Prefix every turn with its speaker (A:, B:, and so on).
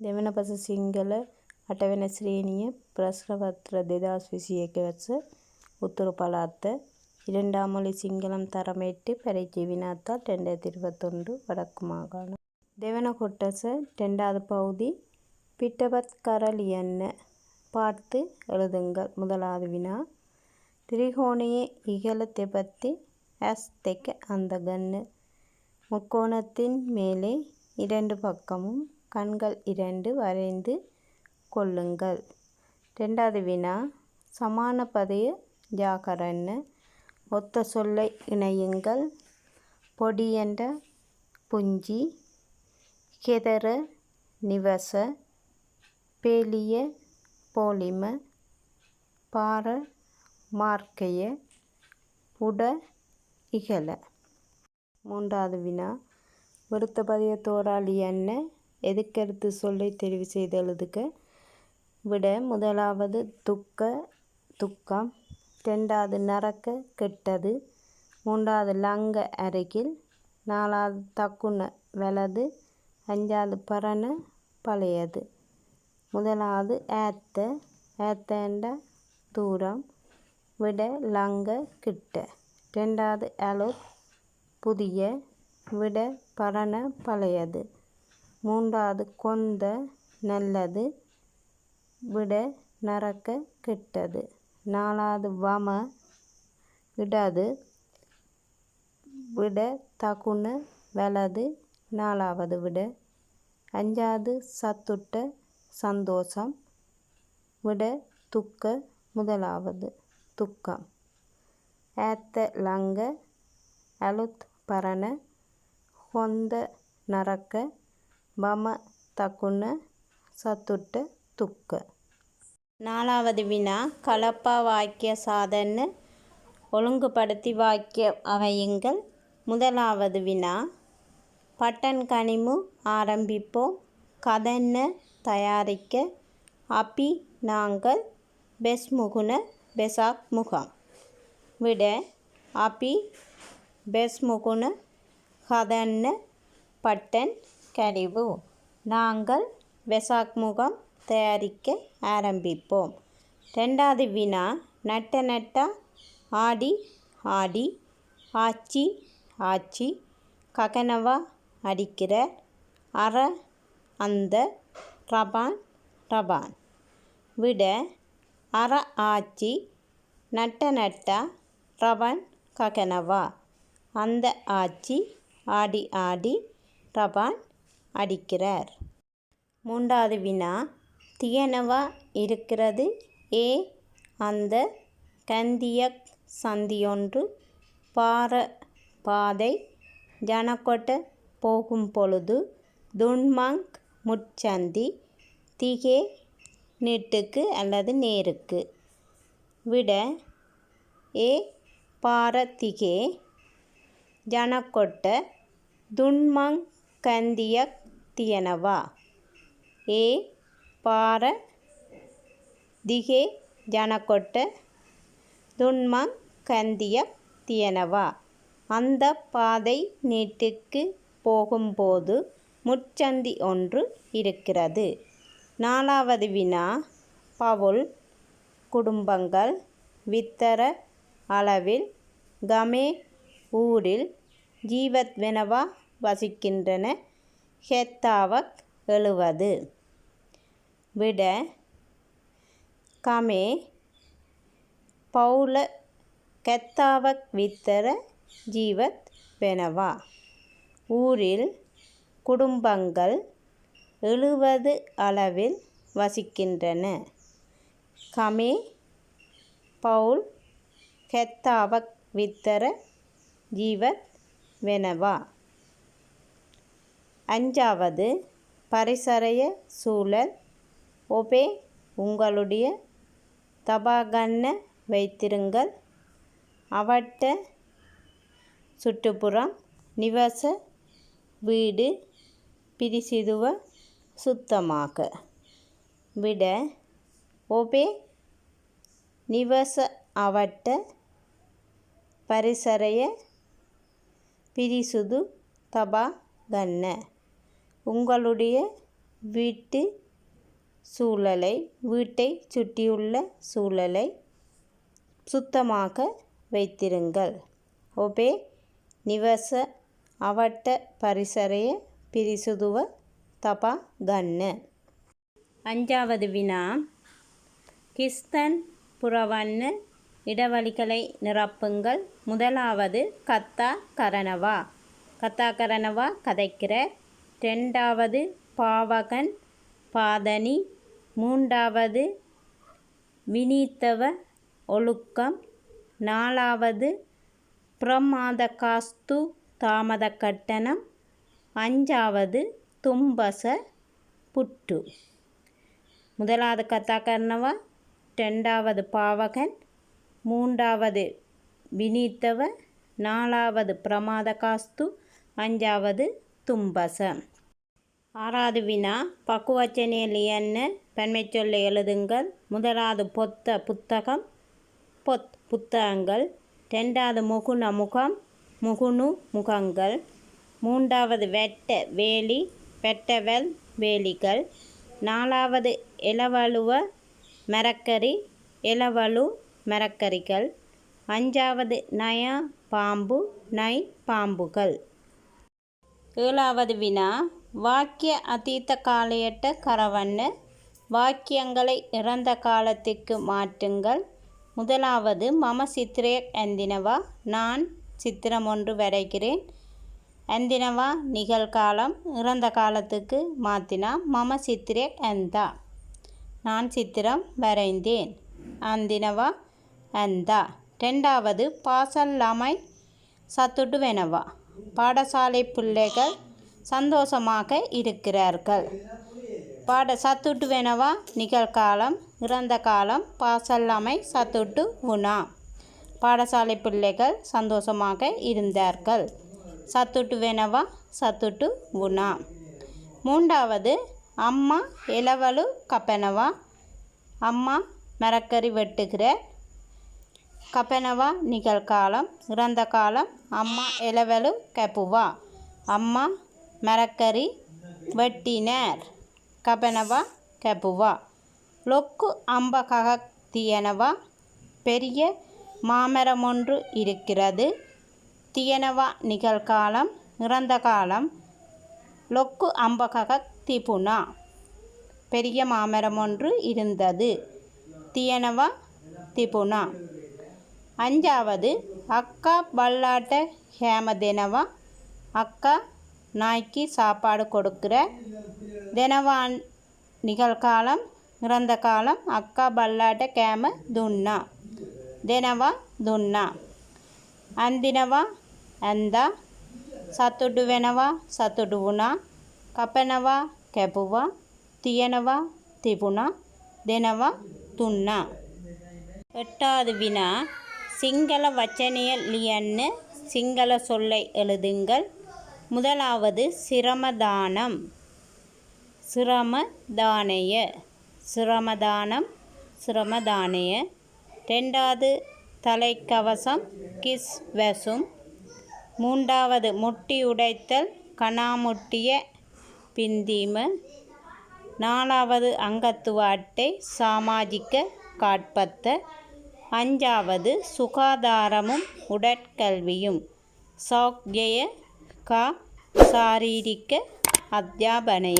A: දෙවන පස සිංහල අටවැනි ශ්‍රේණිය ප්‍රශ්න පත්‍ර දෙදස් විසි එක වස උතුරු පළාත இரண்டாம் மொழி சிங்களம் தரம் எட்டு பரீட்சை வினாத்தாள் ரெண்டாயிரத்தி இருபத்தொன்று வடக்கு மாகாணம் දෙවන කොටස ரெண்டாவது பகுதி பிட்டபத் கரலியன்ன பார்த்து எழுதுங்கள் முதலாவது வினா திரிகோணிய இகல தெபத்தி ඇස් දෙක අඳගන්න முக்கோணத்தின் மேலே இரண்டு பக்கமும் கண்கள் இரண்டு வரைந்து கொள்ளுங்கள். ரெண்டாவது வினா சமான பதைய ஜாகரன்னு ஒத்த சொல்லை இணையுங்கள். பொடி என்ற புஞ்சி கெதற நிவச பேலிய போலிம பார மார்க்கைய புட இகல மூன்றாவது வினா விருத்த பதிய தோராளி என்ன எதுக்கெடுத்து சொல்லை தெரிவு செய்து எழுதுக? விட முதலாவது துக்க துக்கம். ரெண்டாவது நரக்க கெட்டது. மூன்றாவது லங்க அருகில். நாலாவது தக்குன வலது. அஞ்சாவது பரண பழையது. முதலாவது ஏத்த ஏத்தேண்ட தூரம். விட லங்க கிட்ட. ரெண்டாவது அலோ புதிய. விட பரண பழையது. மூன்றாவது கொந்த நல்லது விட நரக்க கெட்டது. நாலாவது வம இடது விட தகுன வலது நாலாவது விட. அஞ்சாவது சத்துட்ட சந்தோஷம் விட துக்க முதலாவது துக்கம். ஏத்த லங்க அலுத் பரண கொந்த நரக்க மம தகுன சத்துட்டு துக்க. நாலாவது வினா கலப்பா வாக்கிய சாதன்னு ஒழுங்குபடுத்தி வாக்கிய அவையுங்கள். முதலாவது வினா பட்டன் கனிமு ஆரம்பிப்போம். கதன்னு தயாரிக்க அபி நாங்கள் பெஸ்முகுன பெசாக் முகாம். விட அபி பெஸ்முகுன கதன்னு பட்டன் கழிவு நாங்கள் வெசாக் முகம் தயாரிக்க ஆரம்பிப்போம். ரெண்டாவது வினா. நட்ட நட்டா ஆடி ஆடி. ஆச்சி ஆச்சி. ககனவா அடிக்கிற அற அந்த ரபான் ரபான். விட அற ஆச்சி. நட்ட நட்டா ரபான் ககனவா. அந்த ஆச்சி ஆடி ஆடி ரபான் அடிக்கிறார். மூன்றாவது வினா. தியனவா இருக்கிறது? ஏ. அந்த கந்தியக் சந்தியொன்று பார பாதை ஜனக்கொட்ட போகும் பொழுது துன்மங் முச்சந்தி திகே நீட்டுக்கு அல்லது நேருக்கு. விட ஏ. பாரதிகே ஜனக்கொட்ட துன்மங் கந்தியக் தியனவா ஏ. பார திகே ஜனக்கொட்ட துன்மங் கந்தியப் தியனவா அந்த பாதை நீட்டுக்கு போகும்போது முச்சந்தி ஒன்று இருக்கிறது. நாலாவது வினா. பவுல் குடும்பங்கள் வித்தர அளவில் கமே ஊரில் ஜீவத்வெனவா வசிக்கின்றன. ஹெத்தாவக் எழுவது. விட கமே பௌல கெத்தாவக் வித்தர ஜீவத் வெனவா ஊரில் குடும்பங்கள் எழுவது அளவில் வசிக்கின்றன. கமே பவுல் கெத்தாவக் வித்தர ஜீவத் வெனவா அஞ்சாவது பரிசரைய சூழல். ஒபே உங்களுடைய தபாகண்ண வைத்திருங்கள். அவட்ட சுற்றுப்புறம் நிவச வீடு பிரிசிதுவ சுத்தமாக. விட ஒபே நிவச அவட்ட பரிசரைய பிரிசுது தபா கன்ன உங்களுடைய வீட்டு சூழலை வீட்டை சுற்றியுள்ள சூழலை சுத்தமாக வைத்திருங்கள். ஒபே நிவச அவட்ட பரிசரைய பிரிசுதுவ தபா கண்ணு. அஞ்சாவது வினா. கிஸ்தன் புறவன்னு இடவழிகளை நிரப்புங்கள். முதலாவது கத்தா கரணவா. கத்தா கரணவா கதைக்கிற ரெண்டாவது பாவகன் பாதனி மூன்றாவது வினீத்தவ ஒழுக்கம் நாலாவது பிரமாத காஸ்து தாமத கட்டணம் அஞ்சாவது தும்பச புட்டு. முதலாவது கத்தாக்கர்ணவா ரெண்டாவது பாவகன் மூன்றாவது வினீத்தவ நாலாவது பிரமாத காஸ்து அஞ்சாவது தும்பச ஆறாவது வினா பக்குவச்சனையை பெண்மை சொல்ல எழுதுங்கள். முதலாவது பொத்த புத்தகம் பொத் புத்தகங்கள் ரெண்டாவது முகுண முகம் முகுணு முகங்கள் மூன்றாவது வெட்ட வேலி வெட்டவெல் வேலிகள் நாலாவது இளவழுவ மரக்கறி இளவழு மரக்கறிகள் அஞ்சாவது நய பாம்பு நை பாம்புகள். ஏழாவது வினா வாக்கிய அதீத காலையட்ட கரவண்ண வாக்கியங்களை இறந்த காலத்திற்கு மாற்றுங்கள். முதலாவது மம சித்திரே அந்தினவா நான் சித்திரம் ஒன்று வரைகிறேன். அந்தினவா நிகழ்காலம் இறந்த காலத்துக்கு மாற்றினா மம சித்திரே அந்தா நான் சித்திரம் வரைந்தேன். அந்தினவா அந்தா. ரெண்டாவது பாசல்லாமை சத்துடுவெனவா பாடசாலை பிள்ளைகள் சந்தோஷமாக இருக்கிறார்கள். பாட சத்துட்டுவெனவா நிகழ்காலம் இறந்த காலம் பாசல்லாமை சத்துட்டு உணா. பாடசாலை பிள்ளைகள் சந்தோஷமாக இருந்தார்கள். சத்துட்டுவெனவா சத்துட்டு உணா. மூன்றாவது அம்மா இளவலு கப்பெனவா? அம்மா மரக்கறி வெட்டுகிற கப்பெனவா? நிகழ்காலம் இறந்த காலம் அம்மா இளவலு கப்புவா? அம்மா மரக்கறி வெட்டினர். கபனவா கபுவா. லொக்கு அம்பகக தியனவா பெரிய மாமரம் ஒன்று இருக்கிறது. தியனவா நிகழ்காலம் இறந்த காலம். லொக்கு அம்பகக திபுனா பெரிய மாமரம் ஒன்று இருந்தது. தியனவா திபுனா. அஞ்சாவது அக்கா பல்லாட்ட ஹேமதெனவா. அக்கா நாய்க்கு சாப்பாடு கொடுக்குற தினவான் நிகழ்காலம் இறந்த காலம் அக்கா பல்லாட்ட கேம துன்னா தினவா துன்னா ಅಂದಿನವ ಅಂದ ಸತ್ತುಡುವೆನವ ಸತ್ತುಡುವುನ ಕಪನವ ಕೆಪುವ தியனவ திபுன தினவ துன்னா எட்டாவது வினா சிங்கள வச்சனிய லியன்னு சிங்கள சொல்லை எழுதுங்கள் முதலாவது சிரமதானம். சிரமதானய. சிரமதானம் சிரமதானய. ரெண்டாவது தலைக்கவசம் கிஸ் வசும். மூன்றாவது முட்டி உடைத்தல் கணாமுட்டிய பிந்திம. நாலாவது அங்கத்துவ அட்டை சாமாஜிக்க காட்பத்த. அஞ்சாவது சுகாதாரமும் உடற்கல்வியும். சௌக்கிய කා ශාරීරික අධ්‍යාපනය